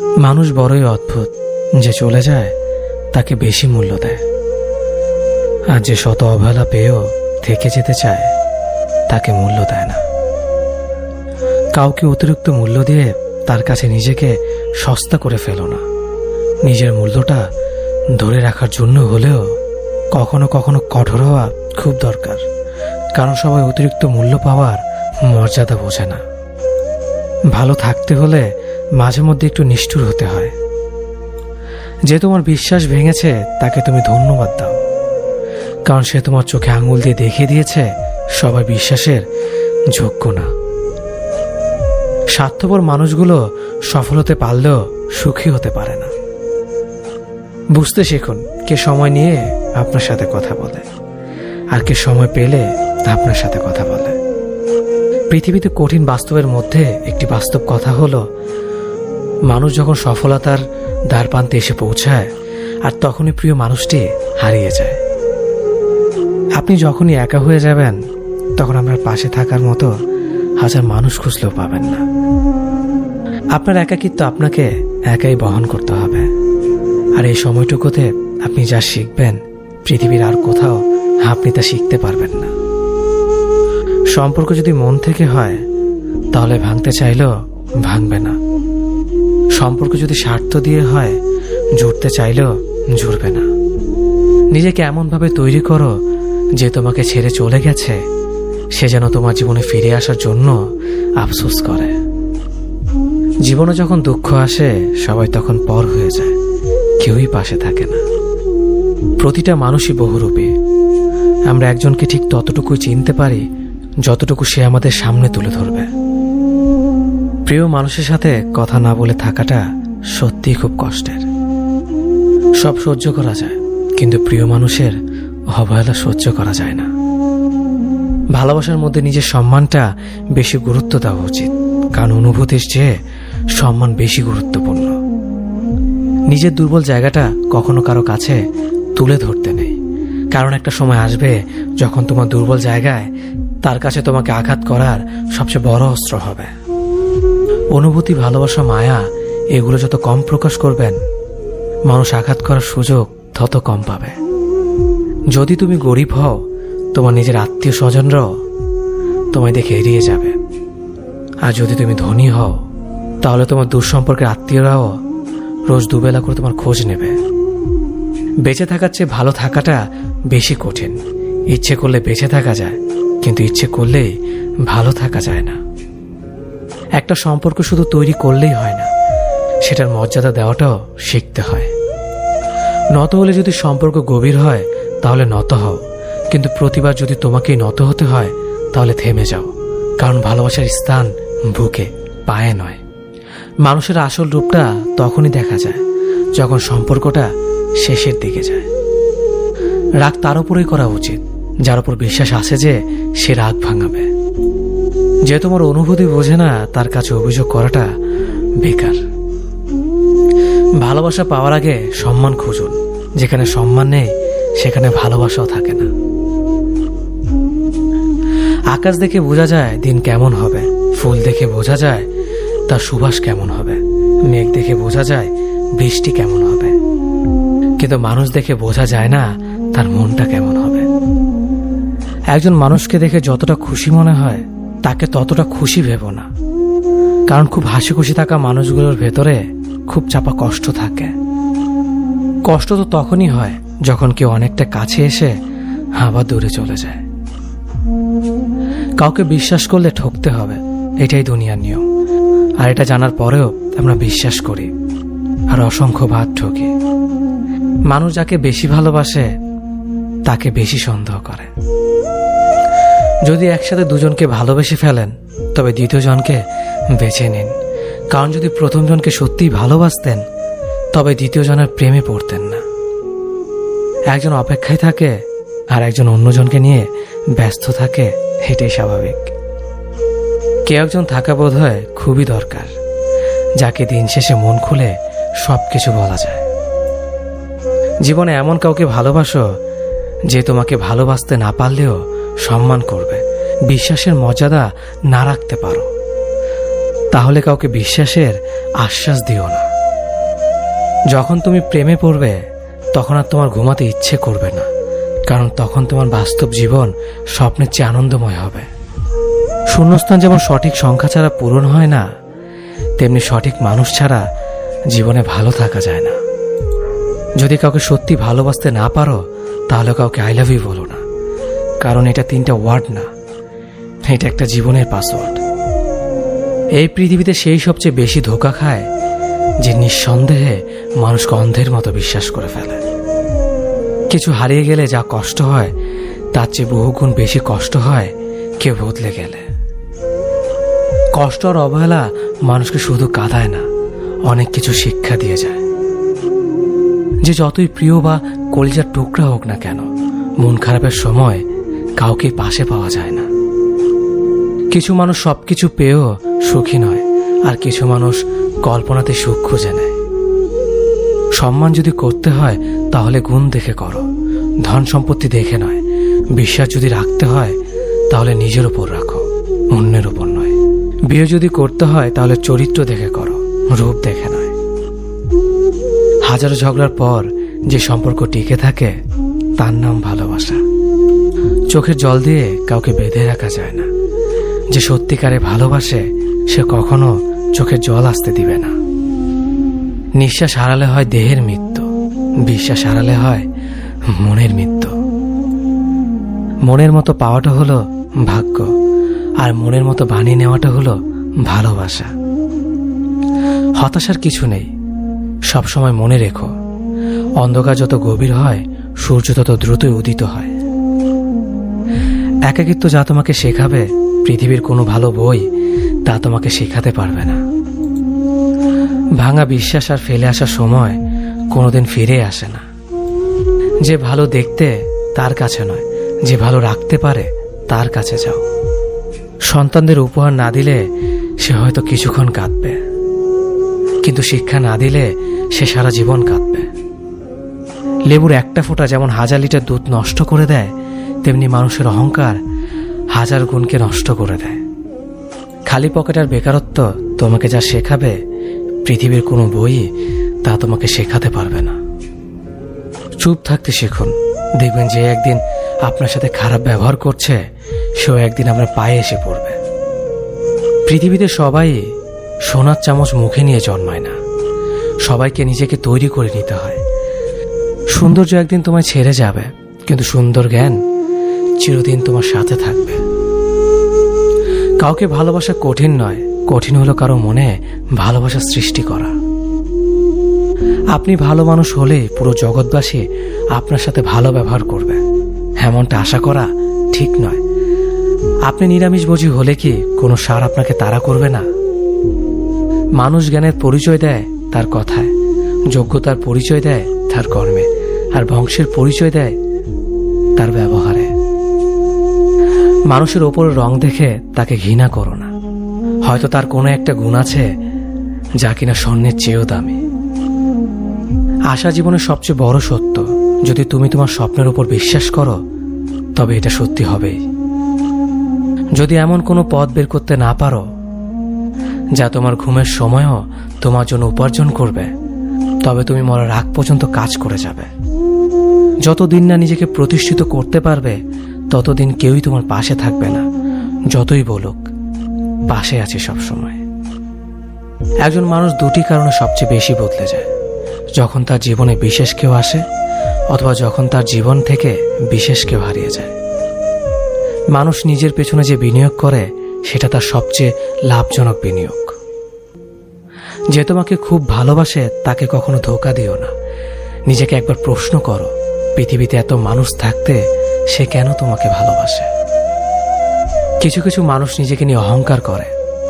মানুষ বড়ই অদ্ভুত। যে চলে যায়, তাকে বেশি মূল্য দেয়। আর যে শত অবহেলা পেয়েও থেকে যেতে চায়, তাকে মূল্য দেয় না। কাউকে অতিরিক্ত মূল্য দিয়ে তার কাছে নিজেকে সস্তা করে ফেলো না। নিজের মূল্যটা ধরে রাখার জন্য হলেও কখনো কখনো কঠোর হওয়া খুব দরকার। কারণ সবাই অতিরিক্ত মূল্য পাওয়ার মর্যাদা বোঝে না। ভালো থাকতে হলে মাঝে মধ্যে একটু নিষ্ঠুর হতে হয়। যে তোমার বিশ্বাস ভেঙেছে, তাকে তুমি ধন্যবাদ দাও। কারণ সে তোমার চোখে আঙুল দিয়ে দেখিয়ে দিয়েছে সবাই বিশ্বাসের যোগ্য না। স্বার্থপর মানুষগুলো সফল হতে পারলেও সুখী হতে পারে না। বুঝতে শিখুন, কে সময় নিয়ে আপনার সাথে কথা বলে, আর কে সময় পেলে আপনার সাথে কথা বলে। পৃথিবীতে কঠিন বাস্তবের মধ্যে একটি বাস্তব কথা হলো, মানুষ যখন সফলতার দ্বার প্রান্তে এসে পৌঁছায়, আর তখনই প্রিয় মানুষটি হারিয়ে যায়। আপনি যখনই একা হয়ে যাবেন, তখন আপনার পাশে থাকার মতো হাজার মানুষ খুঁজলেও পাবেন না। আপনার একাকিত্ব আপনাকে একাই বহন করতে হবে। আর এই সময়টুকুতে আপনি যা শিখবেন, পৃথিবীর আর কোথাও আপনি তা শিখতে পারবেন না। সম্পর্ক যদি মন থেকে হয়, তাহলে ভাঙতে চাইলেও ভাঙবে না। সম্পর্ক যদি স্বার্থ দিয়ে হয়, জুড়তে চাইলেও জুড়বে না। নিজেকে এমনভাবে তৈরি করো যে তোমাকে ছেড়ে চলে গেছে, সে যেন তোমার জীবনে ফিরে আসার জন্য আফসোস করে। জীবনে যখন দুঃখ আসে, সবাই তখন পর হয়ে যায়, কেউই পাশে থাকে না। প্রতিটা মানুষই বহুরূপী। আমরা একজনকে ঠিক ততটুকুই চিনতে পারি যতটুকু সে আমাদের সামনে তুলে ধরবে। প্রিয় মানুষের সাথে কথা না বলে থাকাটা সত্যিই খুব কষ্টের। সব সহ্য করা যায়, কিন্তু প্রিয় মানুষের অবহেলা সহ্য করা যায় না। ভালোবাসার মধ্যে নিজের সম্মানটা বেশি গুরুত্ব দেওয়া উচিত, কারণ অনুভূতির চেয়ে সম্মান বেশি গুরুত্বপূর্ণ। নিজের দুর্বল জায়গাটা কখনো কারও কাছে তুলে ধরতে নেই, কারণ একটা সময় আসবে যখন তোমার দুর্বল জায়গায় তার কাছে তোমাকে আঘাত করার সবচেয়ে বড় অস্ত্র হবে। অনুভূতি, ভালোবাসা, মায়া, এগুলো যত কম প্রকাশ করবেন, মানুষ আঘাত করার সুযোগ তত কম পাবে। যদি তুমি গরিব হও, তোমার নিজের আত্মীয় স্বজনরাও তোমায় দেখে এড়িয়ে যাবে। আর যদি তুমি ধনী হও, তাহলে তোমার দূর সম্পর্কের আত্মীয়রাও রোজ দুবেলা করে তোমার খোঁজ নেবে। বেঁচে থাকার চেয়ে ভালো থাকাটা বেশি কঠিন। ইচ্ছে করলে বেঁচে থাকা যায় কিন্তু ইচ্ছে করলে ভালো থাকা যায় না। একটা সম্পর্ক শুধু তৈরি করলেই হয় না, সেটার মর্যাদা দেওয়াটাও শিখতে হয়। নত হলে যদি সম্পর্ক গভীর হয়, তাহলে নত হও। কিন্তু প্রতিবার যদি তোমাকে নত হতে হয়, তাহলে থেমে যাও। কারণ ভালোবাসার স্থান বুকে, পায়ে নয়। মানুষের আসল রূপটা তখনই দেখা যায়, যখন সম্পর্কটা শেষের দিকে যায়। রাগ তার উপরেই করা উচিত। যার উপর বিশ্বাস আছে যে সে রাগ ভাঙাবে। যে তোমার অনুভূতি বোঝে না, তার কাছে অভিযোগ করাটা বেকার। ভালোবাসা পাওয়ার আগে সম্মান খুঁজুন। যেখানে সম্মান নেই, সেখানে ভালোবাসাও থাকে না। আকাশ দেখে বোঝা যায় দিন কেমন হবে। ফুল দেখে বোঝা যায় তার সুবাস কেমন হবে। মেঘ দেখে বোঝা যায় বৃষ্টি কেমন হবে। কিন্তু মানুষ দেখে বোঝা যায় না তার মনটা কেমন হবে। একজন মানুষকে দেখে যতটা খুশি মনে হয়, তাকে ততটা খুশি ভেব না। কারণ খুব হাসি খুশি থাকা মানুষগুলোর ভেতরে খুব চাপা কষ্ট থাকে। কষ্ট তো তখনই হয় যখন কেউ অনেকটা কাছে এসে আবার দূরে চলে যায়। কাউকে বিশ্বাস করলে ঠকতে হবে, এটাই দুনিয়ার নিয়ম। আর এটা জানার পরেও আমরা বিশ্বাস করি আর অসংখ্য ভাত ঠকি। মানুষ যাকে বেশি ভালোবাসে, তাকে বেশি সন্দেহ করে। যদি একসাথে দুজনকে ভালোবেসে ফেলেন, তবে দ্বিতীয় জনকে বেছে নিন। কারণ যদি প্রথম জনকে সত্যিই ভালোবাসতেন, তবে দ্বিতীয় জনের প্রেমে পড়তেন না। একজন অপেক্ষায় থাকে আর একজন অন্যজনকে নিয়ে ব্যস্ত থাকে, এটাই স্বাভাবিক। কেউ একজন থাকা বোধ হয় খুবই দরকার, যাকে দিন শেষে মন খুলে সব কিছু বলা যায়। জীবনে এমন কাউকে ভালোবাসো, যে তোমাকে ভালোবাসতে না পারলেও সম্মান করবে। বিশ্বাসের মর্যাদা না রাখতে পারো। তাহলে কাউকে বিশ্বাসের আশ্বাস দিও না। যখন তুমি প্রেমে পড়বে, তখন আর তোমার ঘুমাতে ইচ্ছে করবে না, কারণ তখন তোমার বাস্তব জীবন স্বপ্নের চেয়ে আনন্দময় হবে। শূন্যস্থান যেমন সঠিক সংখ্যা ছাড়া পূরণ হয় না, তেমনি সঠিক মানুষ ছাড়া জীবনে ভালো থাকা যায় না। যদি কাউকে সত্যি ভালোবাসতে না পারো, তাহলে কাউকে আই লাভ ইউ বলো না। কারণ এটা তিনটা ওয়ার্ড না। এটা একটা জীবনের পাসওয়ার্ড। এই পৃথিবীতে সেই সবচেয়ে বেশি ধোকা খায় যে নিঃসন্দেহে মানুষকে অন্ধের মতো বিশ্বাস করে ফেলে। কিছু হারিয়ে গেলে যা কষ্ট হয়, তার চেয়ে বহুগুণ বেশি কষ্ট হয় কেউ বদলে গেলে। কষ্ট আর অবহেলা মানুষকে শুধু কাঁদায় না, অনেক কিছু শিক্ষা দিয়ে যায়। যে যতই প্রিয় বা কলিজার টুকরা হোক না কেন, মন খারাপের সময় কাউকে পাশে পাওয়া যায় না। কিছু মানুষ সবকিছু পেয়েও সুখী নয়, আর কিছু মানুষ কল্পনাতে সুখ খুঁজে নেয়। সম্মান যদি করতে হয়, তাহলে গুণ দেখে করো। ধন সম্পত্তি দেখে নয়, বিশ্বাস যদি রাখতে হয়, তাহলে নিজের উপর রাখো, অন্যের উপর নয়। বিয়ে যদি করতে হয়, তাহলে চরিত্র দেখে করো, রূপ দেখে নয়। হাজারো ঝগড়ার পর যে সম্পর্ক টিকে থাকে, তার নাম ভালোবাসা। চোখের জল দিয়ে কাউকে বেঁধে রাখা যায় না। যে সত্যিকারে ভালোবাসে, সে কখনো চোখের জল আসতে দিবে না। নিঃশ্বাস হারালে হয় দেহের মৃত্যু, বিশ্বাস হারালে হয় মনের মৃত্যু। মনের মতো পাওয়াটা হলো ভাগ্য, আর মনের মতো বানিয়ে নেওয়াটা হলো ভালোবাসা। হতাশার কিছু নেই, সবসময় মনে রেখো, অন্ধকার যত গভীর হয়, সূর্য তত দ্রুতই উদিত হয়। একাকিত্ব যা তোমাকে শেখাবে, পৃথিবীর কোনো ভালো বই তা তোমাকে শেখাতে পারবে না। ভাঙা বিশ্বাস আর ফেলে আসার সময় কোনোদিন ফিরে আসে না। যে ভালো দেখতে, তার কাছে নয়। যে ভালো রাখতে পারে, তার কাছে যাও। সন্তানদের উপহার না দিলে সে হয়তো কিছুক্ষণ কাঁদবে। কিন্তু শিক্ষা না দিলে সে সারা জীবন কাঁদবে। লেবুর একটা ফোঁটা যেমন হাজার লিটার দুধ নষ্ট করে দেয় তেমনি মানুষের অহংকার হাজার গুণকে নষ্ট করে দেয়। খালি পকেট আর বেকারত্ব তোমাকে যা শেখাবে, পৃথিবীর কোনো বই তা তোমাকে শেখাতে পারবে না। চুপ থাকতে শিখুন। দেখবেন যে একদিন আপনার সাথে খারাপ ব্যবহার করছে, সেও একদিন আপনার পায়ে এসে পড়বে। পৃথিবীতে সবাই সোনার চামচ মুখে নিয়ে জন্মায় না। সবাইকে নিজেকে তৈরি করে নিতে হয়। সৌন্দর্য একদিন তোমায় ছেড়ে যাবে, কিন্তু সুন্দর জ্ঞান চিরদিন তোমার সাথে থাকবে। কাউকে ভালোবাসা কঠিন নয়, কঠিন হলো কারও মনে ভালোবাসা সৃষ্টি করা। আপনি ভালো মানুষ হলে পুরো জগৎবাসী আপনার সাথে ভালো ব্যবহার করবে। এমনটা আশা করা ঠিক নয়। আপনি নিরামিষ বুঝি হলে কি কোনো সার আপনাকে তাড়া করবে না? মানুষ জ্ঞানের পরিচয় দেয় তার কথায়, যোগ্যতার পরিচয় দেয় তার কর্মে, আর বংশের পরিচয় দেয় তার ব্যবহারে। মানুষের ওপর রং দেখে তাকে ঘৃণা করো না। হয়তো তার কোনো একটা গুণ আছে যা কিনা স্বর্ণের চেয়েও দামি। আশা জীবনের সবচেয়ে বড় সত্য, যদি তুমি তোমার স্বপ্নের উপর বিশ্বাস করো, তবে এটা সত্যি হবেই। যদি এমন কোনো পথ বের করতে না পারো, যা তোমার ঘুমের সময়ও তোমার জন্য উপার্জন করবে, তবে তুমি মরার আগ পর্যন্ত কাজ করে যাবে। যতদিন না নিজেকে প্রতিষ্ঠিত করতে পারবে ততদিন কেউই তোমার পাশে থাকবে না, যতই বলুক, পাশে আছে সব সময় একজন মানুষ দুটি কারণে সবচেয়ে বেশি বদলে যায়। যখন তার জীবনে বিশেষ কেউ আসে, অথবা যখন তার জীবন থেকে বিশেষ কেউ হারিয়ে যায়। মানুষ নিজের পেছনে যে বিনিয়োগ করে, সেটা তার সবচেয়ে লাভজনক বিনিয়োগ। যে তোমাকে খুব ভালোবাসে, তাকে কখনো ধোকা দিও না। নিজেকে একবার প্রশ্ন করো পৃথিবীতে এত মানুষ থাকতে সে কেন তোমাকে ভালোবাসে? কিছু কিছু মানুষ নিজেকে নিয়ে অহংকার করে,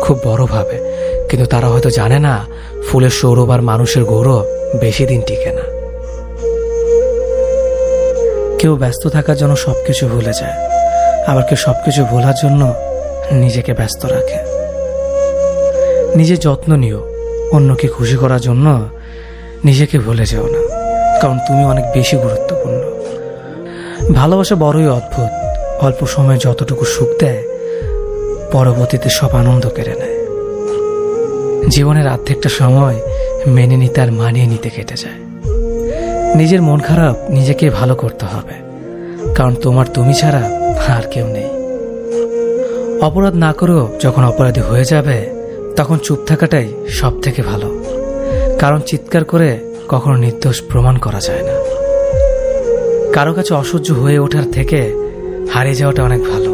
খুব বড় ভাবে। কিন্তু তারা হয়তো জানে না, ফুলের সৌরভ আর মানুষের গৌরব বেশি দিন টিকে না। কেউ ব্যস্ত থাকার জন্য সবকিছু ভুলে যায়, আবার কেউ সবকিছু ভোলার জন্য নিজেকে ব্যস্ত রাখে। নিজে যত্ন নিও, অন্যকে খুশি করার জন্য নিজেকে ভুলে যেও না। কারণ তুমি অনেক বেশি গুরুত্বপূর্ণ। ভালোবাসা বড়ই অদ্ভুত। অল্প সময়ে যতটুকু সুখ দেয়, পরবর্তীতে সব আনন্দ কেড়ে নেয়। জীবনের আর্ধেকটা সময় মেনে নিতে আর মানিয়ে নিতে কেটে যায়। নিজের মন খারাপ নিজেকে ভালো করতে হবে। কারণ তোমার তুমি ছাড়া আর কেউ নেই। অপরাধ না করেও যখন অপরাধী হয়ে যাবে, তখন চুপ থাকাটাই সব থেকে ভালো। কারণ চিৎকার করে কখনো নির্দোষ প্রমাণ করা যায় না। কারও কাছে অসহ্য হয়ে ওঠার থেকে হারিয়ে যাওয়াটা অনেক ভালো।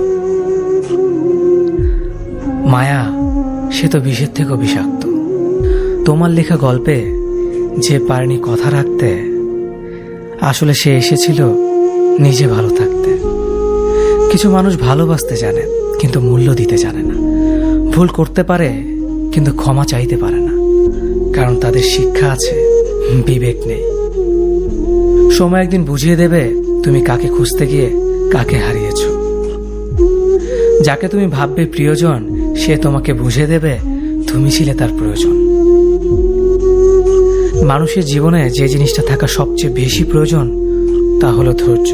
মায়া, সে তো বিষের থেকেও বিষাক্ত। তোমার লেখা গল্পে যে পারেনি কথা রাখতে, আসলে সে এসেছিল নিজে ভালো থাকতে। কিছু মানুষ ভালোবাসতে জানে, কিন্তু মূল্য দিতে জানে না। ভুল করতে পারে, কিন্তু ক্ষমা চাইতে পারে না। কারণ তাদের শিক্ষা আছে। বিবেক নেই। সময় একদিন বুঝিয়ে দেবে তুমি কাকে খুঁজতে গিয়ে কাকে হারিয়েছ। যাকে তুমি ভাববে প্রিয়জন, সে তোমাকে বুঝে দেবে তুমি ছিলে তার প্রয়োজন। মানুষের জীবনে যে জিনিসটা থাকা সবচেয়ে বেশি প্রয়োজন, তা হলো ধৈর্য।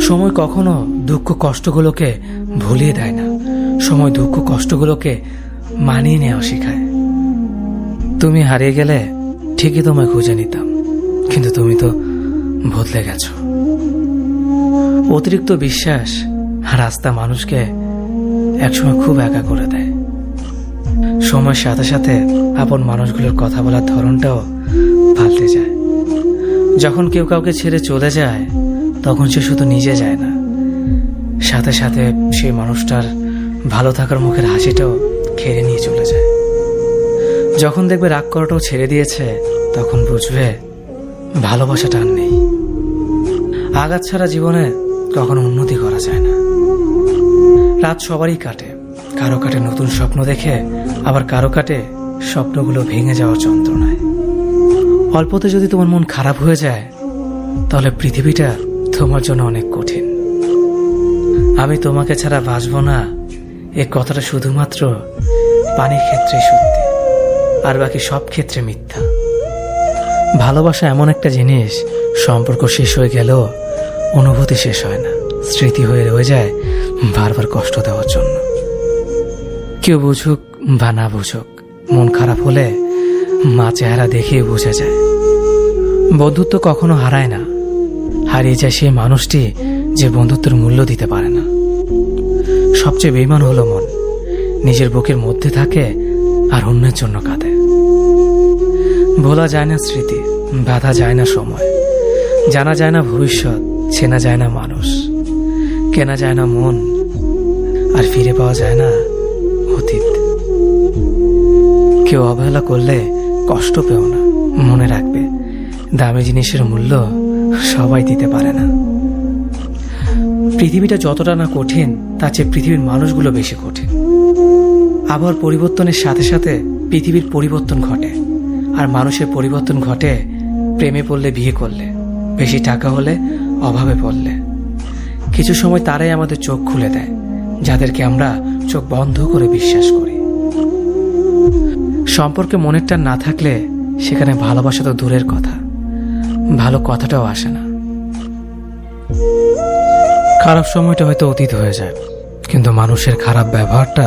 সময় কখনো দুঃখ কষ্টগুলোকে ভুলিয়ে দেয় না। সময় দুঃখ কষ্টগুলোকে মানিয়ে নেওয়া শেখায়। তুমি হারিয়ে গেলে ঠিকই তোমায় খুঁজে নিতাম। কিন্তু তুমি তো বদলে গেছো। অতিরিক্ত বিশ্বাস রাস্তা মানুষকে একসময় খুব একা করে দেয়। সময়ের সাথে সাথে আপন মানুষগুলোর কথা বলার ধরনটাও পাল্টে যায়। যখন কেউ কাউকে ছেড়ে চলে যায়, তখন সে শুধু নিজে যায় না। সাথে সাথে সেই মানুষটার ভালো থাকার মুখের হাসিটাও খেয়ে নিয়ে চলে যখন দেখবে রাগ করাটাও ছেড়ে দিয়েছে, তখন বুঝবে ভালোবাসাটা আর নেই। আঘাত ছাড়া জীবনে কখনো উন্নতি করা যায় না। রাত সবারই কাটে। কারও কাটে নতুন স্বপ্ন দেখে, আবার কারও কাটে স্বপ্নগুলো ভেঙে যাওয়ার যন্ত্রণায়। অল্পতে যদি তোমার মন খারাপ হয়ে যায়, তাহলে পৃথিবীটা তোমার জন্য অনেক কঠিন। আমি তোমাকে ছাড়া বাঁচবো না। এ কথাটা শুধুমাত্র পানির ক্ষেত্রে সত্যি। আর বাকি সব ক্ষেত্রে মিথ্যা। ভালোবাসা এমন একটা জিনিস, সম্পর্ক শেষ হয়ে গেলেও অনুভূতি শেষ হয় না। স্মৃতি হয়ে রয়ে যায় বারবার কষ্ট দেওয়ার জন্য। কেউ বুঝুক বা না বুঝুক, মন খারাপ হলে মা চেহারা দেখেই বুঝে যায়। বন্ধুত্ব কখনো হারায় না। হারিয়ে যায় সেই মানুষটি যে বন্ধুত্বের মূল্য দিতে পারে না। সবচেয়ে বেইমান হলো মন। নিজের বুকের মধ্যে থাকে আর অন্যের জন্য কাঁদে। ভোলা যায় না স্মৃতি, বাধা যায় না সময়। জানা যায় না ভবিষ্যৎ, চেনা যায় না মানুষ। কেনা যায় না মন, আর ফিরে পাওয়া যায় না অতীত। কেউ অবহেলা করলে কষ্ট পেও না, মনে রাখবে। দামি জিনিসের মূল্য সবাই দিতে পারে না। পৃথিবীটা যতটা না কঠিন, তার চেয়ে পৃথিবীর মানুষগুলো বেশি কঠিন। আবহাওয়ার পরিবর্তনের সাথে সাথে পৃথিবীর পরিবর্তন ঘটে। আর মানুষের পরিবর্তন ঘটে প্রেমে পড়লে, বিয়ে করলে। বেশি টাকা হলে, অভাবে পড়লে। কিছু সময় তারাই আমাদের চোখ খুলে দেয়, যাদেরকে আমরা চোখ বন্ধ করে বিশ্বাস করি। সম্পর্কে মনের টান না থাকলে সেখানে ভালোবাসা তো দূরের কথা। ভালো কথাটাও আসে না। খারাপ সময়টা হয়তো অতীত হয়ে যায়, কিন্তু মানুষের খারাপ ব্যবহারটা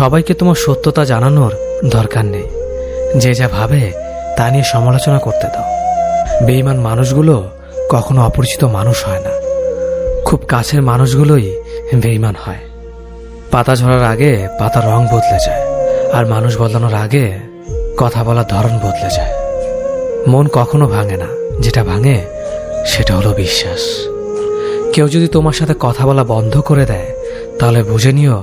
সবাইকে তোমার সত্যতা জানানোর দরকার নেই। যে যা ভাবে, তা নিয়ে সমালোচনা করতে দাও। বেইমান মানুষগুলো কখনো অপরিচিত মানুষ হয় না। খুব কাছের মানুষগুলোই বেইমান হয়। পাতা ঝরার আগে পাতার রং বদলে যায়, আর মানুষ বদলানোর আগে কথা বলার ধরন বদলে যায়। মন কখনো ভাঙে না, যেটা ভাঙে, সেটা হলো বিশ্বাস। কেউ যদি তোমার সাথে কথা বলা বন্ধ করে দেয়, তাহলে বুঝে নিও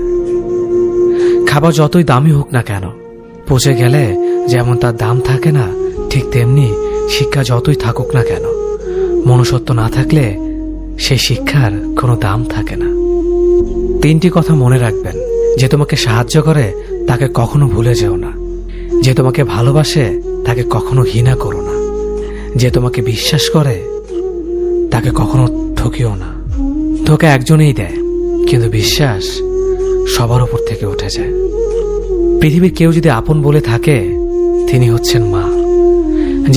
খাবার যতই দামি হোক না কেন, পচে গেলে যেমন তার দাম থাকে না, ঠিক তেমনি শিক্ষা যতই থাকুক না কেন। মনুষ্যত্ব না থাকলে সেই শিক্ষার কোনো দাম থাকে না। তিনটি কথা মনে রাখবেন। যে তোমাকে সাহায্য করে, তাকে কখনো ভুলে যেও না। যে তোমাকে ভালোবাসে, তাকে কখনো ঘৃণা করো না। যে তোমাকে বিশ্বাস করে, তাকে কখনো ঠকিও না। ধোকা একজনেই দেয়, কিন্তু বিশ্বাস সবার উপর থেকে উঠে যায়। পৃথিবীর কেউ যদি আপন বলে থাকে তিনি হচ্ছেন মা।